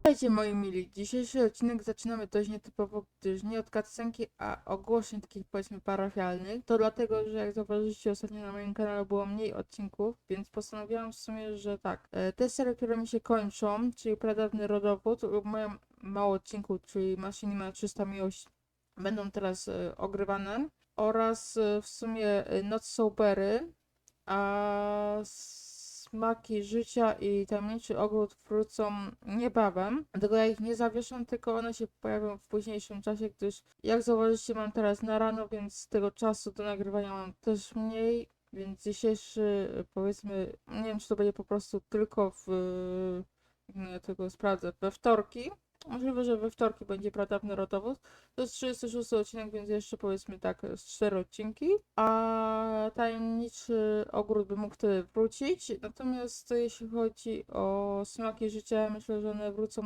Witajcie moi mili. Dzisiejszy odcinek zaczynamy dość nietypowo, gdyż nie od cutscenki, a ogłoszeń takich powiedzmy parafialnych. To dlatego, że jak zauważyliście ostatnio na moim kanale było mniej odcinków, więc postanowiłam w sumie, że tak. e, Te serie, które mi się kończą, czyli Pradawny Rodowód lub mają mało odcinków, czyli Machinima 300 Miłość, będą teraz e, ogrywane. Oraz e, w sumie Noc Sobery, a smaki życia i tajemniczy ogród wrócą niebawem. Dlatego ja ich nie zawieszam, tylko one się pojawią w późniejszym czasie, gdyż jak zauważyliście mam teraz na rano, więc tego czasu do nagrywania mam też mniej. Więc dzisiejszy powiedzmy, nie wiem czy to będzie po prostu tylko w, ja tego sprawdzę, we wtorki. Możliwe, że we wtorki będzie pradawny rodowód. To jest 36 odcinek, więc jeszcze powiedzmy tak, z 4 odcinki. A tajemniczy ogród by mógł wtedy wrócić. Natomiast jeśli chodzi o smaki życia, myślę, że one wrócą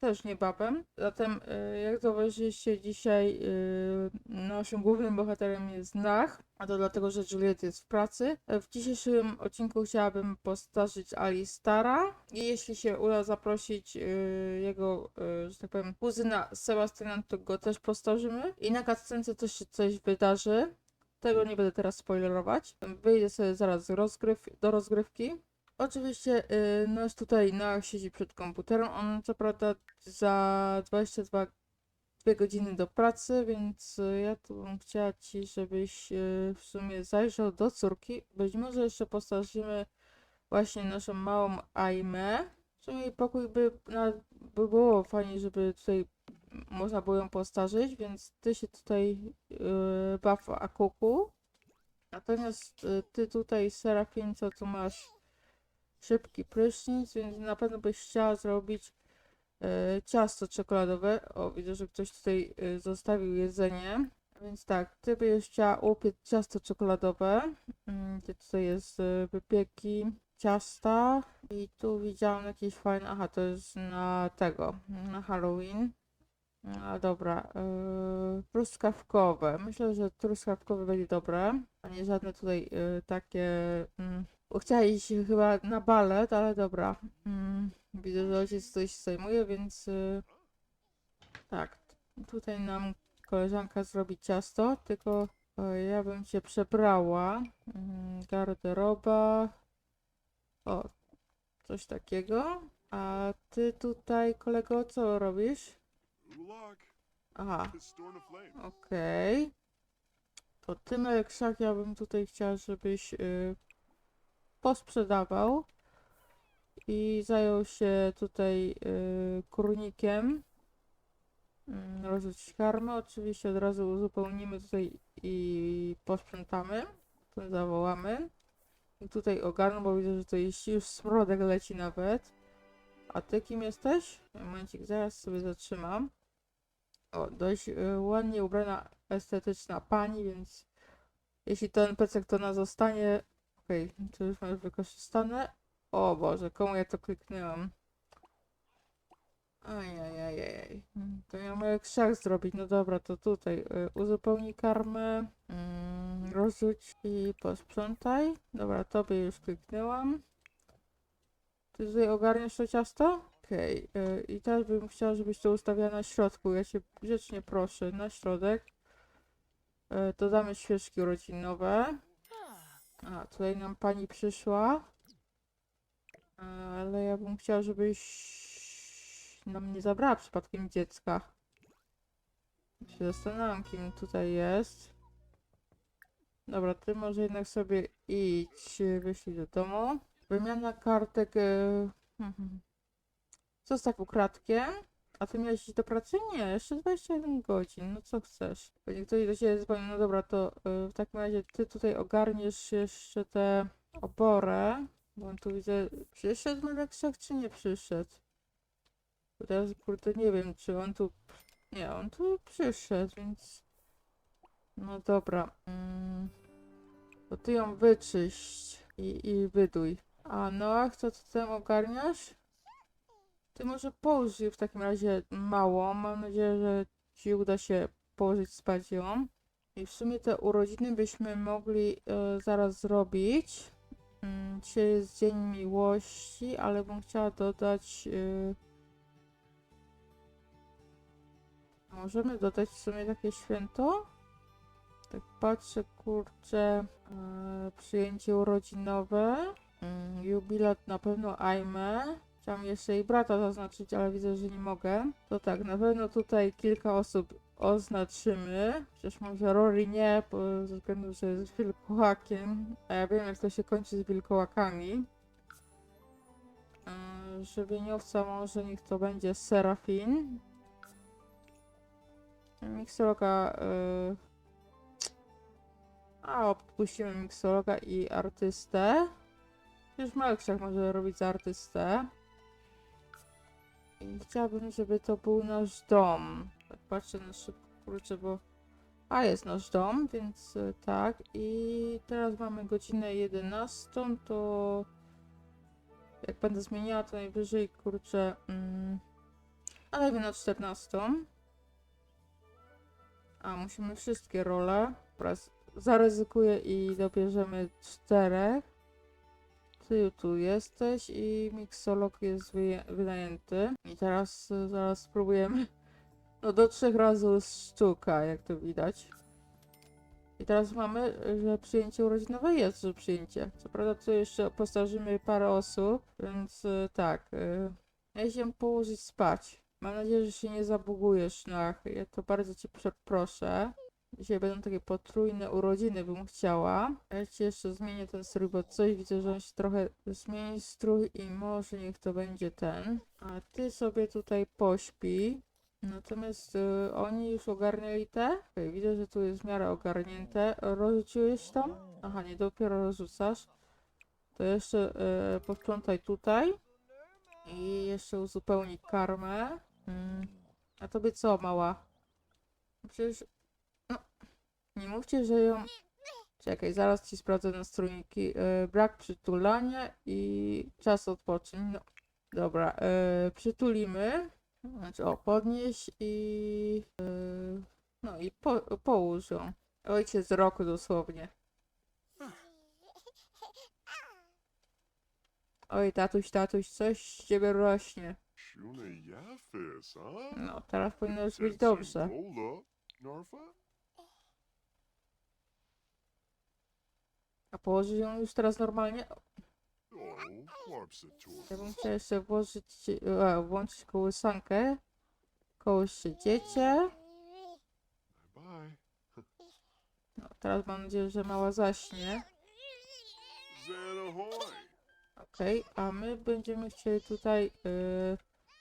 też niebawem. Zatem, y, jak zauważyliście, dzisiaj y, naszym głównym bohaterem jest Nach. A to dlatego, że Juliet jest w pracy. W dzisiejszym odcinku chciałabym postarzyć Alistara. I jeśli się uda zaprosić y, jego, że tak powiem, kuzyna Sebastiana, to go też postarzymy. I na cutscence też się coś wydarzy. Tego nie będę teraz spoilerować. Wyjdę sobie zaraz rozgryw, do rozgrywki. Oczywiście y, no jest tutaj na siedzi przed komputerem. On co prawda za 22 dwie godziny do pracy, więc y, ja tu bym chciała ci, żebyś y, w sumie zajrzał do córki. Być może jeszcze postarzymy właśnie naszą małą Aimę. W sumie pokój by, na, by było fajnie, żeby tutaj można było ją postarzyć, więc ty się tutaj yy, baw Akuku. Natomiast y, ty tutaj, Serafin, co tu masz szybki prysznic, więc na pewno byś chciała zrobić e, ciasto czekoladowe. O, widzę, że ktoś tutaj e, zostawił jedzenie. Więc tak, ty byś chciała upiec ciasto czekoladowe. Mm, tutaj jest e, wypieki, ciasta. I tu widziałam jakieś fajne. Aha, to jest na tego, na Halloween. A dobra, yy, truskawkowe. Myślę, że truskawkowe będzie dobre, a nie żadne tutaj yy, takie. Mm, bo chciała iść chyba na balet, ale dobra. Mm, widzę, że ojciec się zajmuje, więc yy, tak. Tutaj nam koleżanka zrobi ciasto, tylko yy, ja bym się przebrała. Mm, garderoba. O, coś takiego. A ty tutaj, kolego, co robisz? Aha, okej. To ty, Melekrzak, ja bym tutaj chciała, żebyś y, posprzedawał i zajął się tutaj y, kurnikiem. Mm, Rozrzucić karmę. Oczywiście od razu uzupełnimy tutaj i posprzątamy. To zawołamy. I tutaj ogarnę, bo widzę, że to jest już smrodek leci nawet. A ty kim jesteś? Momencik, zaraz sobie zatrzymam. O, dość y, ładnie ubrana, estetyczna pani, więc jeśli ten pecek to na zostanie, okej, to już masz wykorzystane. O Boże, komu ja to kliknęłam? Ajajajaj. Mm, To ja mogę krzak zrobić. No dobra, to tutaj y, uzupełnij karmę, mm, rozrzuć i posprzątaj. Dobra, tobie już kliknęłam. Ty tutaj ogarniasz to ciasto? Okej, y, i teraz bym chciała, żebyś to ustawiała na środku. Ja cię grzecznie proszę, na środek. Y, dodamy świeczki urodzinowe. A, tutaj nam pani przyszła. Y, ale ja bym chciała, żebyś nam nie zabrała przypadkiem dziecka. Się zastanawiam, kim tutaj jest. Dobra, ty może jednak sobie idź, wyślij do domu. Wymiana kartek. y, hmm, hmm. Zostaw ukradkiem. A ty miałeś do pracy? Nie, jeszcze 21 godzin. No co chcesz? Pewnie ktoś do ciebie dzwoni. No dobra, to y, w takim razie ty tutaj ogarniesz jeszcze te oborę. Bo on tu widzę, przyszedł Meleksek czy nie przyszedł? Bo Teraz kurde nie wiem, czy on tu... Nie, on tu przyszedł, więc... No dobra. Mm. To ty ją wyczyść i, i wyduj. A Noach, co ty tam ogarniasz? Ty może połóż w takim razie małą. Mam nadzieję, że ci uda się położyć spać ją. I w sumie te urodziny byśmy mogli e, zaraz zrobić. Mm, Dzisiaj jest Dzień Miłości, ale bym chciała dodać e, Możemy dodać w sumie takie święto? Tak patrzę, kurczę, e, przyjęcie urodzinowe, mm, jubilat na pewno Aimę. Chciałam jeszcze jej brata zaznaczyć, ale widzę, że nie mogę. To tak, na pewno tutaj kilka osób oznaczymy. Przecież może Rory nie, bo ze względu, że jest wilkołakiem. A ja wiem, jak to się kończy z wilkołakami. Yy, Żywieniowca może niech to będzie Serafin. Miksologa... Yy... A, odpuścimy miksologa i artystę. Już Malkszak może robić za artystę. Chciałabym, żeby to był nasz dom. Tak patrzę na szybko, kurczę, bo... A, jest nasz dom, więc y, tak. I teraz mamy godzinę 11, to... Jak będę zmieniała, to najwyżej, kurczę... Mm... A dajmy na 14. A, musimy wszystkie role. Teraz zaryzykuję i dobierzemy czterech. Ty tu jesteś i miksolog jest wynajęty. I teraz y, zaraz spróbujemy. No do trzech razy sztuka, jak to widać. I teraz mamy, że przyjęcie urodzinowe jest, że przyjęcie. Co prawda tu jeszcze postarzymy parę osób, więc y, tak. Y, ja idziemy położyć spać. Mam nadzieję, że się nie zabugujesz, Nach. Ja to bardzo cię przeproszę. Dzisiaj będą takie potrójne urodziny, bym chciała. Ja ci jeszcze zmienię ten strój, bo coś widzę, że on się trochę zmieni strój i może niech to będzie ten. A ty sobie tutaj pośpi. Natomiast y, oni już ogarnęli te. Okej, widzę, że tu jest w miarę ogarnięte. Rozrzuciłeś tam? Aha, nie, dopiero rozrzucasz. To jeszcze y, tutaj. I jeszcze uzupełnij karmę. Mm. A tobie co, mała? Przecież nie mówcie, że ją. Czekaj, zaraz ci sprawdzę nastrójniki. Yy, brak przytulania i czas odpocząć. No, dobra, yy, przytulimy. Znaczy, o, podnieś i. Yy, no i po, połóż ją. Ojciec roku dosłownie. Oj, tatuś, tatuś, coś z ciebie rośnie. No, teraz powinno już być dobrze. Narfa? A położysz ją już teraz normalnie? To Ja bym chciała jeszcze włożyć, e, włączyć kołysankę. Kołysz się dziecię. Bye. No, teraz mam nadzieję, że mała zaśnie. Okej, a my będziemy chcieli tutaj y,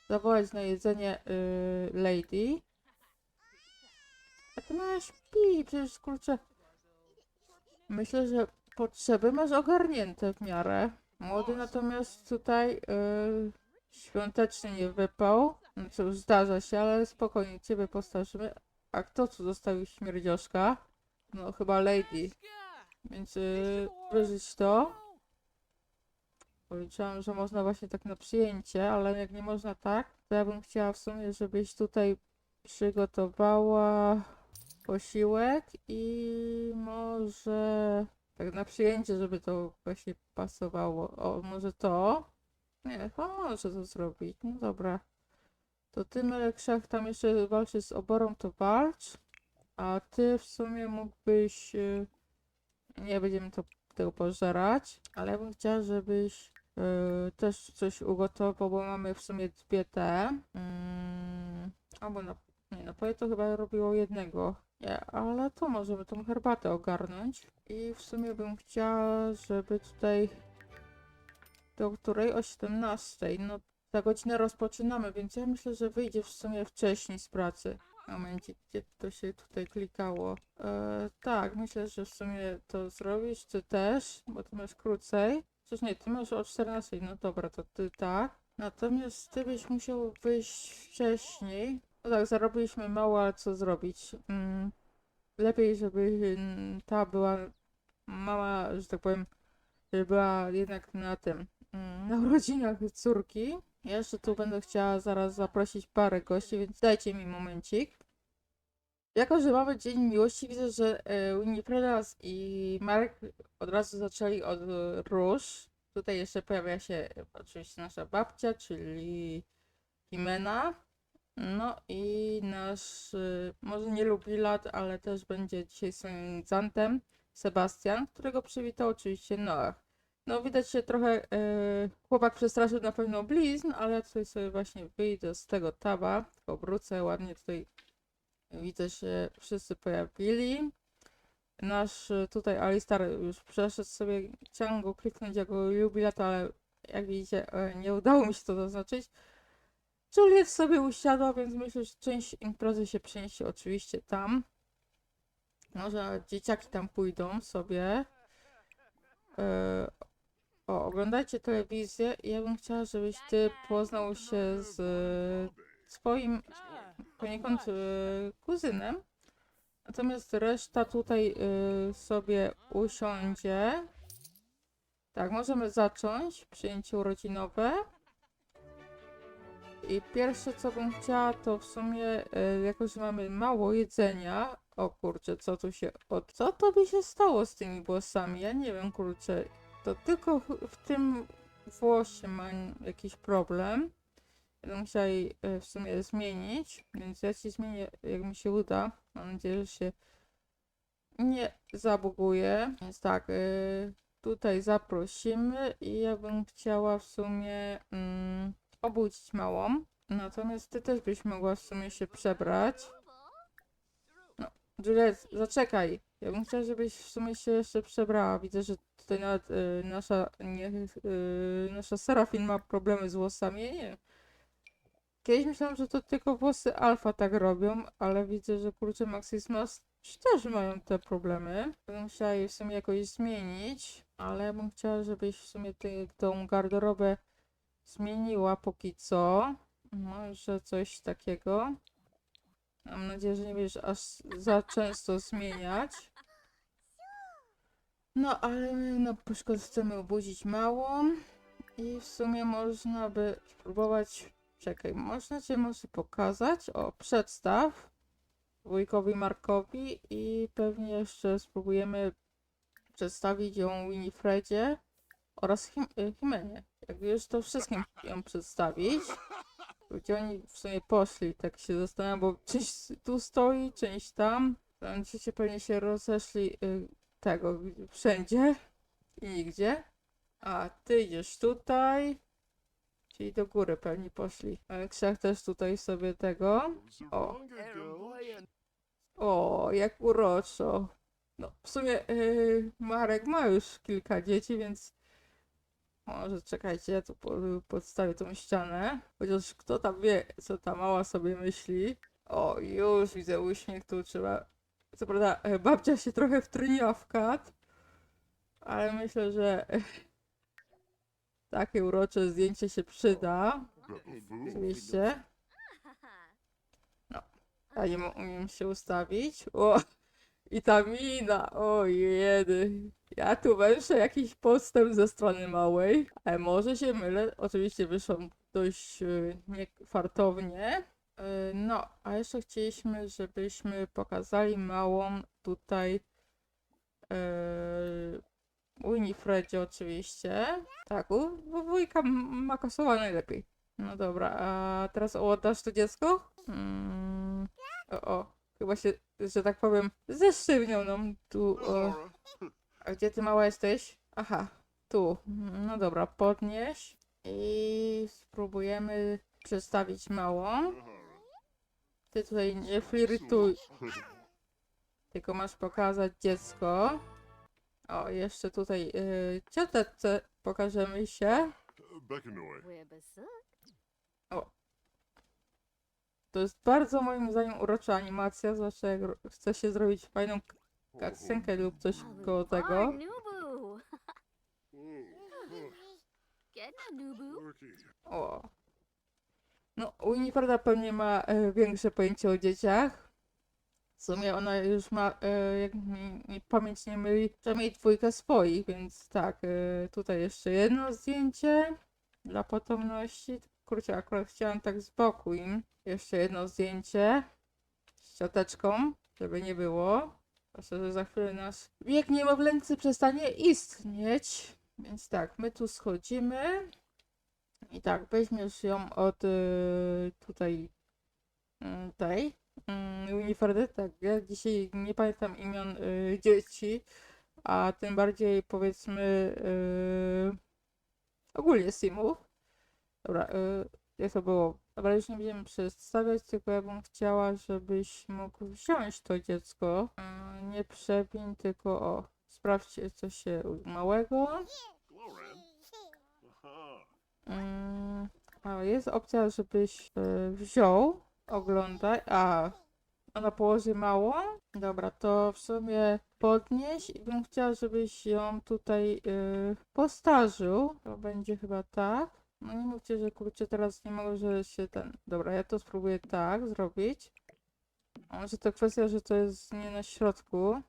zawołać na jedzenie y, Lady. A ty masz śpi, przecież kurczę. Myślę, że potrzeby masz ogarnięte w miarę. Młody natomiast tutaj y, świąteczny nie wypał. No cóż, zdarza się, ale spokojnie, ciebie postarzymy. A kto tu zostawił śmierdzioszka? No chyba Lady. Więc y, wyżyć to. Policzyłam, że można właśnie tak na przyjęcie, ale jak nie można tak, to ja bym chciała w sumie, żebyś tutaj przygotowała posiłek i może tak na przyjęcie, żeby to właśnie pasowało. O, może to? Nie, chyba może to zrobić. No dobra. To ty, Melekszach, tam jeszcze walczysz z oborą, to walcz. A ty w sumie mógłbyś... y, Nie będziemy to, tego pożerać, ale ja bym chciała, żebyś y, też coś ugotował, bo mamy w sumie dwie te. Mm, albo na, nie, napoje to chyba robiło jednego. Nie, ale to możemy tą herbatę ogarnąć. I w sumie bym chciała, żeby tutaj do której o 17. No za godzinę rozpoczynamy, więc ja myślę, że wyjdzie w sumie wcześniej z pracy. Momencie, gdzie to się tutaj klikało. E, tak, myślę, że w sumie to zrobisz, ty też, bo ty masz krócej. Przecież nie, ty masz o 14, no dobra, to ty tak. Natomiast ty byś musiał wyjść wcześniej. No tak, zarobiliśmy mało, ale co zrobić? Mm, lepiej, żeby mm, ta była mała, że tak powiem, żeby była jednak na tym, mm, na urodzinach córki. Ja jeszcze tu będę chciała zaraz zaprosić parę gości, więc dajcie mi momencik. Jako, że mamy Dzień Miłości, widzę, że e, Winifreda i Marek od razu zaczęli od róż. Tutaj jeszcze pojawia się oczywiście nasza babcia, czyli Jimena. No i nasz, y, może nie lubi lat, ale też będzie dzisiaj solennizantem, Sebastian, którego przywitał oczywiście Noach. No widać się trochę, y, chłopak przestraszył na pewno blizn, ale ja tutaj sobie właśnie wyjdę z tego taba, obrócę ładnie tutaj, widzę, że wszyscy pojawili. Nasz y, tutaj Alistar już przeszedł sobie, chciałem go kliknąć jako jubilat, ale jak widzicie e, nie udało mi się to zaznaczyć. Juliet sobie usiadła, więc myślę, że część imprezy się przeniesie oczywiście tam. Może dzieciaki tam pójdą sobie. E, o, oglądajcie telewizję ja bym chciała, żebyś ty poznał się z e, swoim poniekąd e, kuzynem. Natomiast reszta tutaj y, sobie usiądzie. Tak, możemy zacząć przyjęcie urodzinowe. I pierwsze co bym chciała to w sumie, y, jako że mamy mało jedzenia. O kurczę, co tu się. O, co to by się stało z tymi włosami? Ja nie wiem, kurczę. To tylko w, w tym włosie mam jakiś problem. Ja bym chciała jej y, w sumie zmienić, więc ja ci zmienię, jak mi się uda. Mam nadzieję, że się nie zabuguje. Więc tak, y, tutaj zaprosimy i ja bym chciała w sumie mm, obudzić małą. Natomiast ty też byś mogła w sumie się przebrać. No, Juliet, zaczekaj. Ja bym chciała, żebyś w sumie się jeszcze przebrała. Widzę, że tutaj nawet y, nasza, nie, y, nasza Serafin ma problemy z włosami. Nie. Kiedyś myślałam, że to tylko włosy alfa tak robią, ale widzę, że kurczę Maxis Mask też mają te problemy. Bym chciała je w sumie jakoś zmienić, ale ja bym chciała, żebyś w sumie ty, tą garderobę zmieniła póki co. Może coś takiego. Mam nadzieję, że nie będziesz aż za często zmieniać. No, ale my na przykład chcemy obudzić małą i w sumie można by spróbować Czekaj, można cię może pokazać? O, przedstaw wujkowi Markowi i pewnie jeszcze spróbujemy przedstawić ją Winifredzie oraz Him Himenie. Jak już to wszystkim ją przedstawić. Gdzie oni w sumie poszli, tak się zastanawiam, bo część tu stoi, część tam. Będziecie pewnie się rozeszli y, tego wszędzie i nigdzie. A ty idziesz tutaj. Czyli do góry pewnie poszli. Aleksiak też tutaj sobie tego. O. O, jak uroczo. No, w sumie yy, Marek ma już kilka dzieci, więc może czekajcie, ja tu po, podstawię tą ścianę. Chociaż kto tam wie, co ta mała sobie myśli. O, już widzę uśmiech, tu trzeba... Co prawda, e, babcia się trochę wtryniła w kat, ale myślę, że takie urocze zdjęcie się przyda. Oczywiście. No, ja nie umiem się ustawić. O, i ta mina, o jedy. Ja tu węszę jakiś postęp ze strony małej, ale może się mylę. Oczywiście wyszło dość yy, niefartownie. Yy, no, a jeszcze chcieliśmy, żebyśmy pokazali małą tutaj yy, Winifredzie oczywiście. Tak, u, u wujka Makosowa najlepiej. No dobra, a teraz oddasz to dziecko? Mm, o, o, chyba się, że tak powiem, zesztywnią nam tu. O. A gdzie ty mała jesteś? Aha, tu. No dobra, podnieś i spróbujemy przedstawić małą. Ty tutaj nie flirytuj, tylko masz pokazać dziecko. O, jeszcze tutaj yy, cioteczce pokażemy się. To jest bardzo moim zdaniem urocza animacja, zwłaszcza jak chce się zrobić fajną cutscenkę lub coś koło tego. O. No, Winifreda pewnie ma e, większe pojęcie o dzieciach. W sumie ona już ma, e, jak mi, mi pamięć nie myli, przynajmniej dwójkę swoich, więc tak, e, tutaj jeszcze jedno zdjęcie dla potomności. Kurczę, akurat chciałam tak z boku im. Jeszcze jedno zdjęcie z cioteczką, żeby nie było. Proszę, że za chwilę nasz wiek niemowlęcy przestanie istnieć. Więc tak, my tu schodzimy. I tak, weźmiesz ją od y, tutaj mm, tej Winifredy, tak, ja dzisiaj nie pamiętam imion y, dzieci, a tym bardziej powiedzmy y, ogólnie simów. Dobra, y, jak to było? Dobra, już nie będziemy przedstawiać, tylko ja bym chciała, żebyś mógł wziąć to dziecko. Y, nie przepiń, tylko o, sprawdźcie co się małego. Mm, a jest opcja, żebyś y, wziął, oglądaj, a ona położy małą. Dobra, to w sumie podnieś i bym chciała, żebyś ją tutaj y, postarzył. To będzie chyba tak. No nie mówcie, że kurczę teraz nie mogę, że się ten... Dobra, ja to spróbuję tak zrobić. A Może to kwestia, że to jest nie na środku.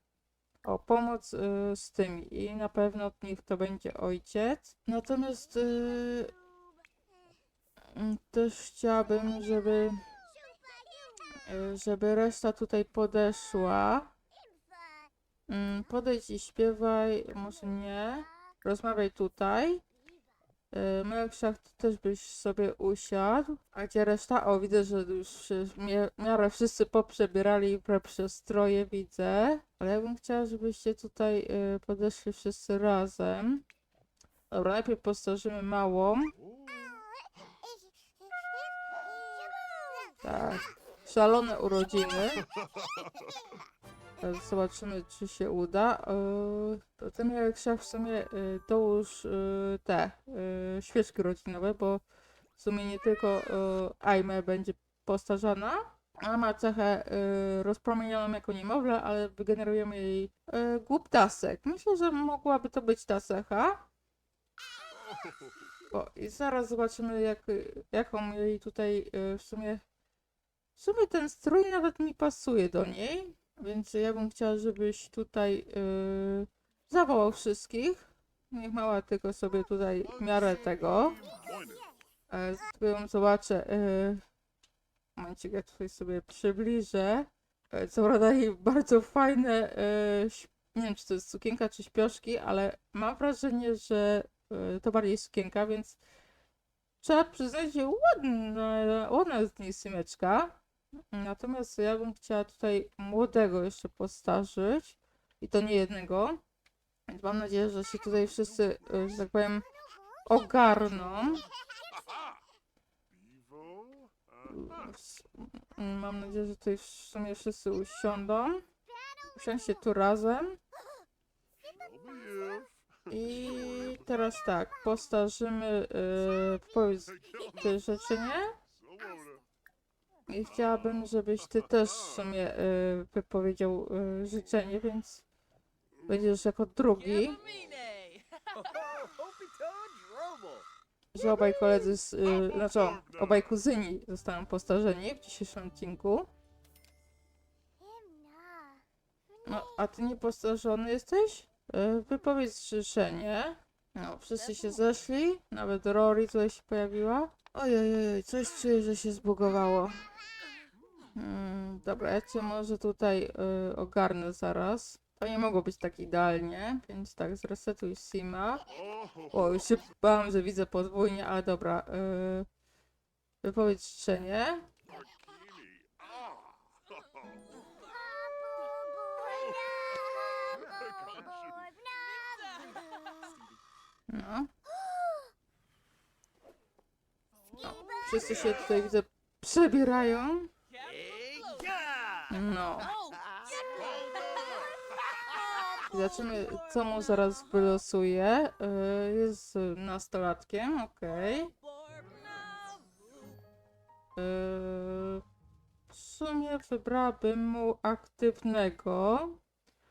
O, pomoc y, z tym i na pewno niech to będzie ojciec. Natomiast y, mm, też chciałabym, żeby y, żeby reszta tutaj podeszła. Mm, Podejdź i śpiewaj, może nie. Rozmawiaj tutaj. Y, Melkszach, ty też byś sobie usiadł. A gdzie reszta? O, widzę, że już się w miarę wszyscy poprzebierali przestroje, widzę. Ale ja bym chciała, żebyście tutaj y, podeszli wszyscy razem. Dobra, najpierw postarzymy małą. Tak. Szalone urodziny. Zobaczymy, czy się uda. Yy, to tym jak szef w sumie yy, dołóż yy, te yy, świeczki rodzinowe, bo w sumie nie tylko Aime będzie postarzana. Ona ma cechę rozpromienioną jako niemowlę, ale wygenerujemy jej yy, głuptasek. Myślę, że mogłaby to być ta cecha. O, i zaraz zobaczymy, jak, jaką jej tutaj w sumie. W sumie ten strój nawet mi pasuje do niej, więc ja bym chciała, żebyś tutaj yy, zawołał wszystkich. Niech mała tylko sobie tutaj w miarę tego. Ją zobaczę. Yy, momencik, ja tutaj sobie przybliżę. E, co prawda jej bardzo fajne, ś- nie wiem czy to jest sukienka czy śpioszki, ale mam wrażenie, że e, to bardziej sukienka, więc trzeba przyznać, że ładna, ładna jest niej symeczka. Natomiast ja bym chciała tutaj młodego jeszcze postarzyć i to nie jednego. Więc mam nadzieję, że się tutaj wszyscy, e, że tak powiem, ogarną. Mam nadzieję, że tutaj w sumie wszyscy usiądą. Usiądźcie tu razem. I teraz tak, postarzymy yy, powiedz te rzeczy, nie? I chciałabym, żebyś ty też w sumie yy, wypowiedział yy, życzenie, więc będziesz jako drugi, że obaj koledzy, z, yy, znaczy o, obaj kuzyni zostaną postarzeni w dzisiejszym odcinku. No, a ty niepostarzony jesteś? Yy, wypowiedz życzenie. No, wszyscy się zeszli, nawet Rory tutaj się pojawiła. Ojej, coś czuję, że się zbugowało. Mm, dobra, ja cię może tutaj y, ogarnę zaraz. To nie mogło być tak idealnie, więc tak, zresetuj Sima. O, już się bałam, że widzę podwójnie, ale dobra. Y, wypowiedz życzenie. No. Wszyscy się tutaj widzę przebierają. No. Zobaczymy, co mu zaraz wylosuje. Y, Jest nastolatkiem, okej. Y, W sumie wybrałabym mu aktywnego.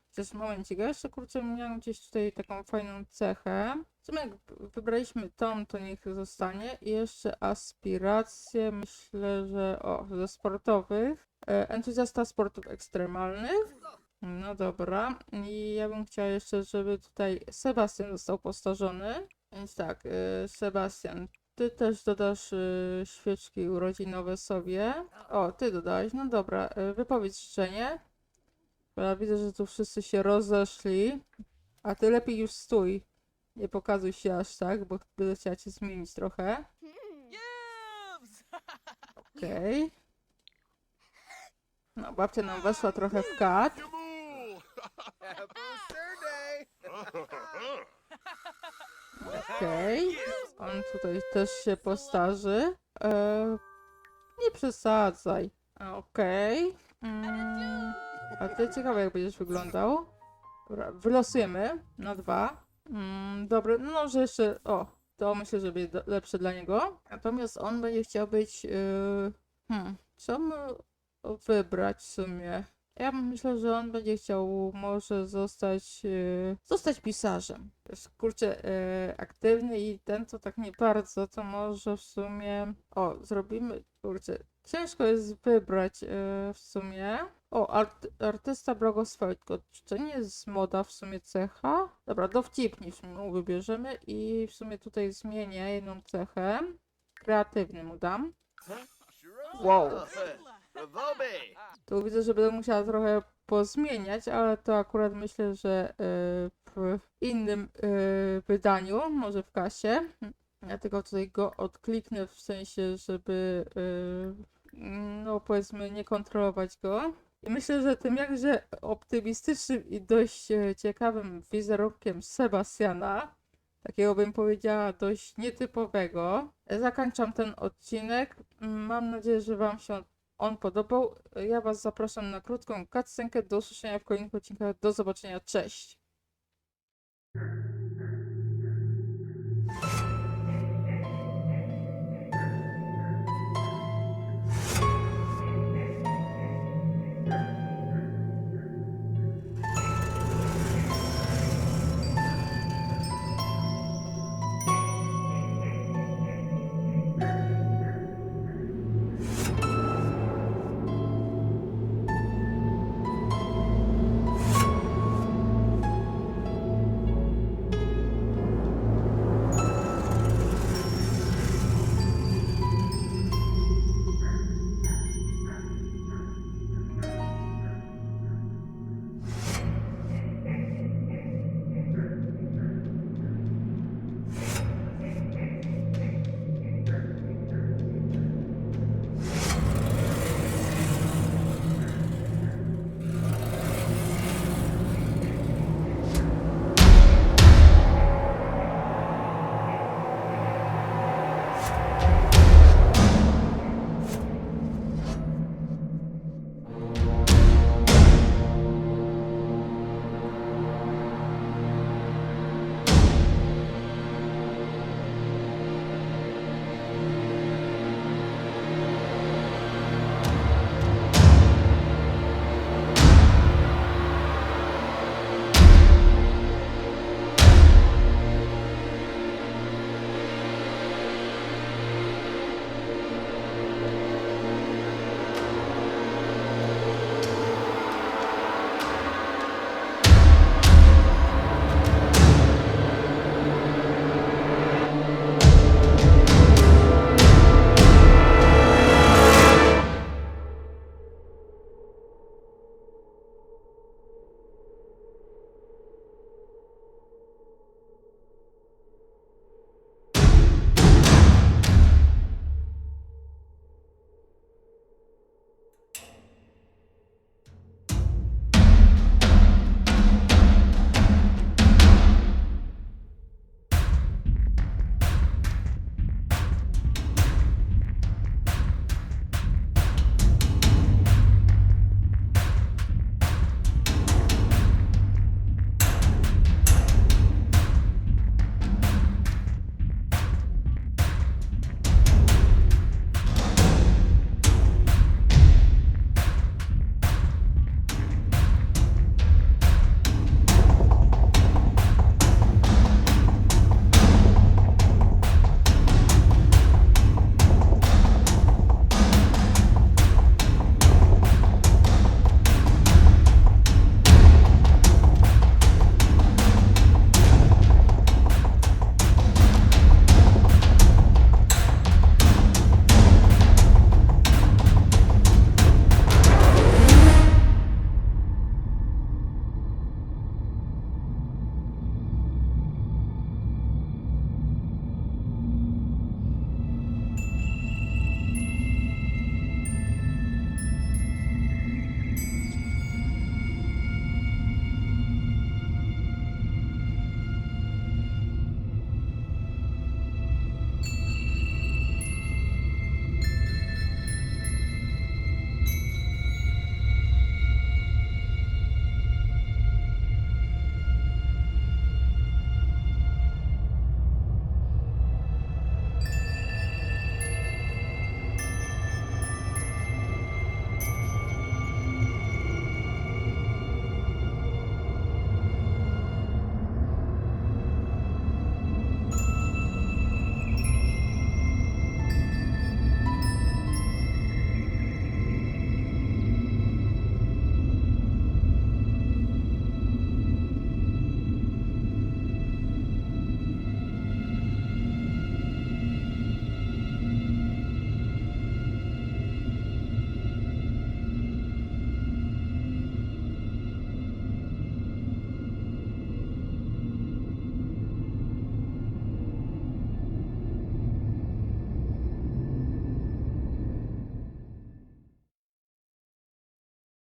Chociaż momencik, jeszcze kurczę miałam gdzieś tutaj taką fajną cechę. Sumie jak wybraliśmy to niech zostanie. I jeszcze aspiracje, myślę, że o, ze sportowych. E, Entuzjasta sportów ekstremalnych. No dobra. I ja bym chciała jeszcze, żeby tutaj Sebastian został postarzony. Więc tak, y, Sebastian, ty też dodasz y, świeczki urodzinowe sobie. O, ty dodałeś, no dobra. Wypowiedz życzenie. Widzę, że tu wszyscy się rozeszli. A ty lepiej już stój. Nie pokazuj się aż tak, bo będę chciała cię zmienić trochę. Okej. No, babcia nam weszła trochę w kat. Okej. On tutaj też się postarzy. E, nie przesadzaj. Okej. Mm, a ty ciekawe jak będziesz wyglądał. Dobra, wylosujemy na dwa. Mm, dobra, no że jeszcze... O, to myślę, że będzie lepsze dla niego. Natomiast on będzie chciał być... Yy, hmm, co mu wybrać w sumie? Ja myślę, że on będzie chciał może zostać, e, zostać pisarzem. Jest kurczę e, aktywny i ten to tak nie bardzo, to może w sumie. O, zrobimy. Kurczę, ciężko jest wybrać e, w sumie. O, art, artysta błogosławitko. Czy to nie jest moda w sumie cecha? Dobra, dowcipni mu wybierzemy i w sumie tutaj zmienię jedną cechę. Kreatywny mu dam. Wow. Tu widzę, że będę musiała trochę pozmieniać, ale to akurat myślę, że y, w innym y, wydaniu, może w kasie. Ja tylko tutaj go odkliknę w sensie, żeby y, no powiedzmy nie kontrolować go. I myślę, że tym jakże optymistycznym i dość e, ciekawym wizerunkiem Sebastiana, takiego bym powiedziała dość nietypowego, zakończam ten odcinek. Mam nadzieję, że Wam się on podobał. Ja Was zapraszam na krótką cutscenkę. Do usłyszenia w kolejnych odcinkach. Do zobaczenia. Cześć!